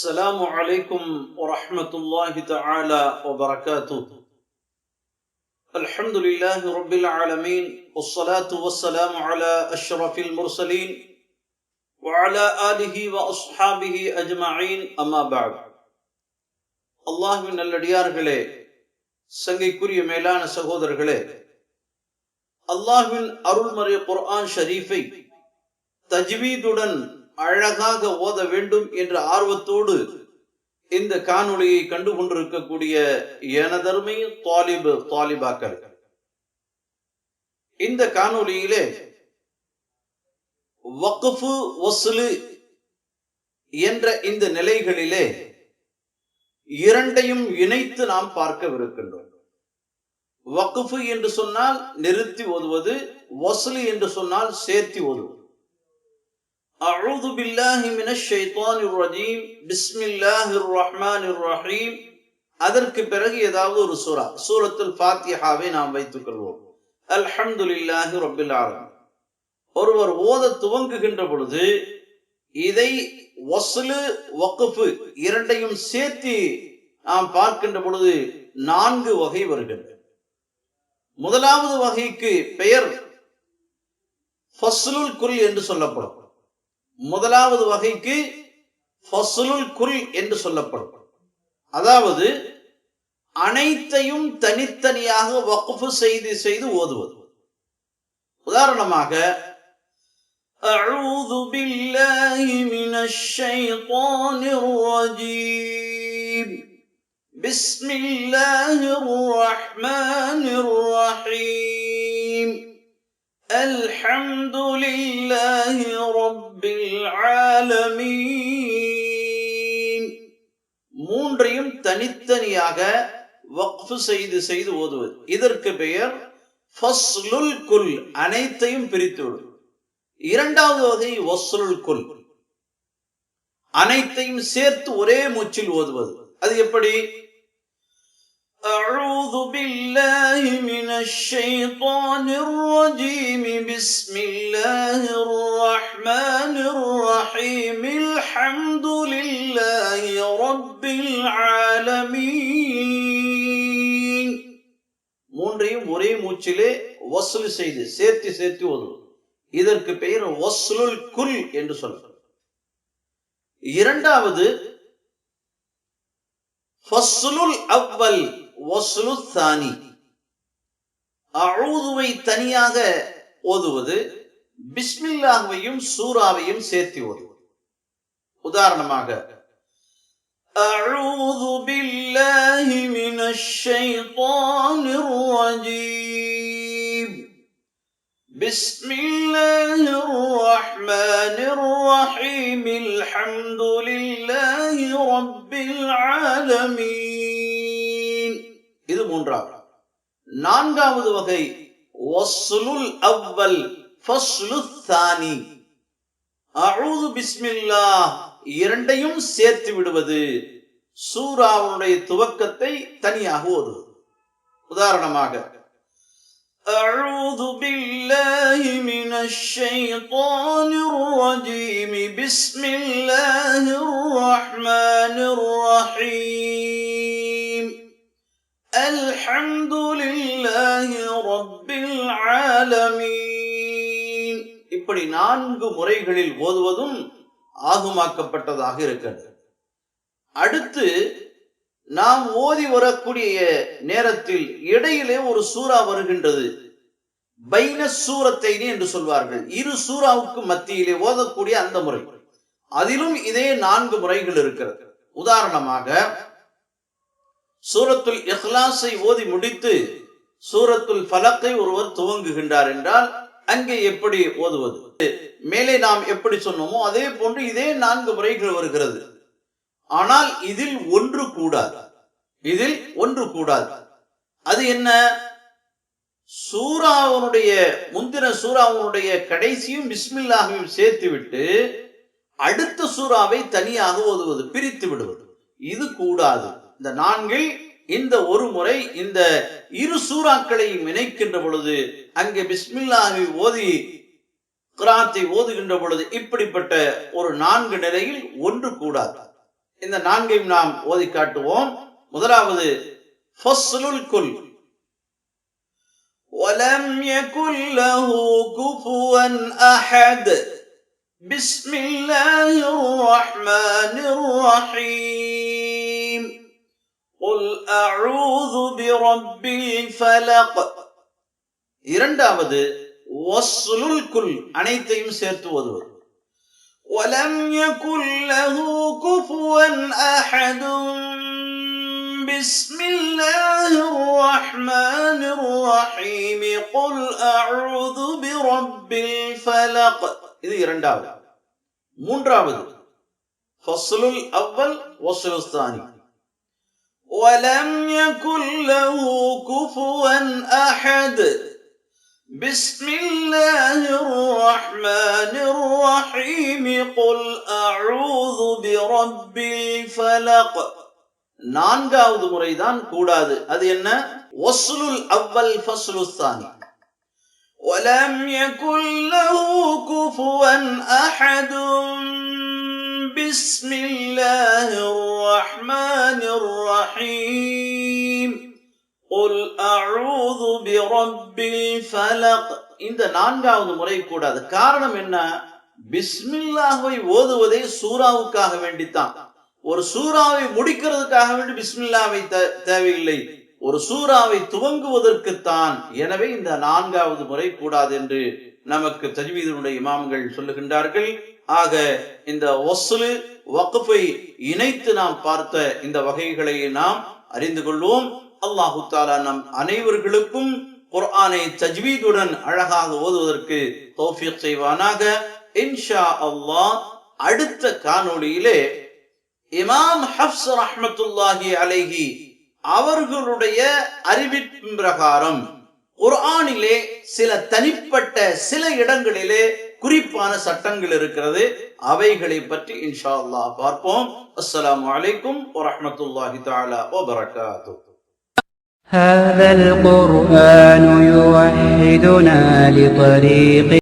السلام عليكم ورحمة الله تعالى وبركاته الحمد لله رب العالمين والصلاة والسلام على أشرف المرسلين وعلى آله وأصحابه أجمعين أما بعد அல்லாஹ்வின் நல்லடியார்களே சங்கைக்குரிய மேலான சகோதரர்களே அல்லாஹ்வின் அருள்மறை குர்ஆன் ஷரீஃபை தஜ்வீதுடன் அழகாக ஓத வேண்டும் என்ற ஆர்வத்தோடு இந்த காணொளியை கண்டு கொண்டிருக்கக்கூடிய எனதருமை தாலிபு தாலிபாக்கள் இந்த காணொளியிலே வக்குஃபு ஒசுலு என்ற இந்த நிலைகளிலே இரண்டையும் இணைத்து நாம் பார்க்கவிருக்கின்றோம். வக்குஃபு என்று சொன்னால் நிறுத்தி ஓதுவது ஒசுலு என்று சொன்னால் சேர்த்தி ஓதுவது. أعوذ بالله من الشيطان الرجيم بسم الله الرحمن الرحيم அதற்கு பிறகு ஏதாவது ஒரு சூரா சூரத்துல் ஃபாத்திஹாவை நாம் வைத்துக் கொள்வோம் அல்ஹம்துலில்லாஹி ரப்பில் ஆலமீன் ஒருவர் ஓத துவங்குகின்ற பொழுது இதை வஸ்லு வக்ஃபு இரண்டையும் சேர்த்து நாம் பார்க்கின்ற பொழுது நான்கு வகை வருகின்றன முதலாவது வகைக்கு பெயர் ஃபஸ்லுல் குல் என்று சொல்லப்படும் முதலாவது வகைக்கு ஃபஸ்லுல் குல் என்று சொல்லப்படும் அதாவது அனைத்தையும் தனித்தனியாக வக்ஃபு செய்து செய்து ஓதுவது உதாரணமாக أعوذ بالله من الشيطان الرجيم بسم الله الرحمن الرحيم الحمد لله رب العالمين மூன்றையும் தனித்தனியாக வக்ஃபு செய்து செய்து ஓதுவது இதற்கு பெயர் ஃபஸ்லுல் குல் அனைத்தையும் பிரித்து விடும் இரண்டாவது வகை வஸ்லுல் குல் அனைத்தையும் சேர்த்து ஒரே மூச்சில் ஓதுவது அது எப்படி أعوذ بالله من الشيطان الرجيم بسم الله الرحمن الرحيم الحمد لله رب العالمين மூன்றையும் ஒரே மூச்சிலே வசூல் செய்து சேர்த்து சேர்த்து ஓதுவது இதற்கு பெயர் வஸ்லுல் குல் என்று சொல்லப்படும் இரண்டாவது ஃபஸ்லுல் அவ்வல் வஸ்லு தானி அழுதுவை தனியாக ஓதுவது பிஸ்மில்லாஹ்வையும் சூராவையும் சேர்த்து ஓதுவது உதாரணமாக أعوذ بالله من الشيطان الرجيم بسم الله الرحمن الرحيم الحمد لله رب العالمين இது மூன்றாவது நான்காவது வகை வஸ்லுல் அவ்வல் ஃபஸ்லு தானி அஊது பிஸ்மில்லாஹ் இரண்டையும் சேர்த்து விடுவது சூராவுடைய துவக்கத்தை தனியாக ஓதுவது உதாரணமாக أعوذ بالله من الشيطان الرجيم بسم الله الرحمن இப்படி நான்கு முறைகளில் ஓதுவதும் ஆகுமாக்கப்பட்டதாக இருக்கிறது. அடுத்து நாம் ஓதி வரக்கூடிய நேரத்தில் இடையிலே ஒரு சூறா வருகின்றது. பைன சூரத்தைனி என்று சொல்வார்கள். இரு சூறாவுக்கு மத்தியிலே ஓதக்கூடிய அந்த முறை. அதிலும் இதே நான்கு முறைகள் இருக்கிறது. உதாரணமாக சூரத்துல் இஹ்லாஸை ஓதி முடித்து சூரத்துல் ஃபலக்கை ஒருவர் துவங்குகின்றார் என்றால் அங்கே எப்படி ஓதுவது? மேலே நாம் எப்படி சொன்னோமோ அதே போன்று இதே நான்கு முறைகள் வருகிறது. ஆனால் இதில் ஒன்று கூடாது. இதில் ஒன்று கூடாது. அது என்ன? சூராவனுடைய முந்தின சூறாவனுடைய கடைசியும் பிஸ்மில்லாகவும் சேர்த்து விட்டு அடுத்த சூறாவை தனியாக ஓதுவது பிரித்து விடுவது. இது கூடாது. இந்த நான்கில் இந்த ஒரு முறை இந்த இரு சூறாக்களையும் இணைக்கின்ற பொழுது அங்கே பிஸ்மில்லாஹி ஓதி கிராத்தை ஓதுகின்ற பொழுது இப்படிப்பட்ட ஒரு நான்கு நிலையில் ஒன்று கூடாது இந்த நான்கையும் நாம் ஓதி காட்டுவோம் முதலாவது ஃபஸ்லுல் குல் ولم يكن له كفوا احد بسم الله الرحمن الرحيم قل اعوذ برب الفلق இரண்டாவது வஸ்லுல் குல் அனைத்தையும் சேர்த்து ஓதுவது ولم يكن له كفوا احد بسم الله الرحمن الرحيم قل اعوذ برب الفلق இது இரண்டாவது மூன்றாவது ஃபஸ்லுல் அவ்வல் வஸ்லுல் தானி ولم يكن له كفوا احد بسم الله الرحمن الرحيم قل أعوذ برب الفلق நான்காவது முறைதான் கூடாது அது என்ன வஸ்லுல் அவ்வல் ஃபஸ்லு சானி ولم يكن له كفوا أحد بسم الله الرحمن الرحيم உல் அழுது பிரப்பில் ஃபலக் இந்த நான்காவது முறை கூடாது. காரணம் என்ன? பிஸ்மில்லாவை ஓதுவதே சூறாவுக்காக வேண்டித்தான். ஒரு சூறாவை முடிக்கிறதுக்காக வேண்டி பிஸ்மில்லாவை தேவையில்லை. ஒரு சூறாவை துவங்குவதற்குத்தான். எனவே இந்த நான்காவது முறை கூடாது என்று நமக்கு தஜ்வீதனுடைய இமாம்கள் சொல்லுகின்றார்கள். ஆக இந்த ஒசுலு வகுப்பை இணைத்து நாம் பார்த்த இந்த வகைகளை நாம் அறிந்து கொள்வோம். அல்லாஹு தாலா நம் அனைவர்களுக்கும் குர்ஆனை தஜ்வீதுடன் அழகாக ஓதுவதற்கு தௌஃபீக் செய்வானாக. இன்ஷா அல்லாஹ் அடுத்த காணொளியிலே இமாம் ஹப்ஸ் ரஹ்மத்துல்லாஹி அலைஹி அவர்களுடைய அறிவிப்பின் பிரகாரம் குர்ஆனிலே சில தனிப்பட்ட சில இடங்களிலே குறிப்பான சட்டங்கள் இருக்கிறது. அவைகளை பற்றி இன்ஷா அல்லாஹ் பார்ப்போம். அஸ்ஸலாமு அலைக்கும் வரஹ்மத்துல்லாஹி தஆலா வபரகாத்துஹு. هذا القرآن يوحدنا لطريق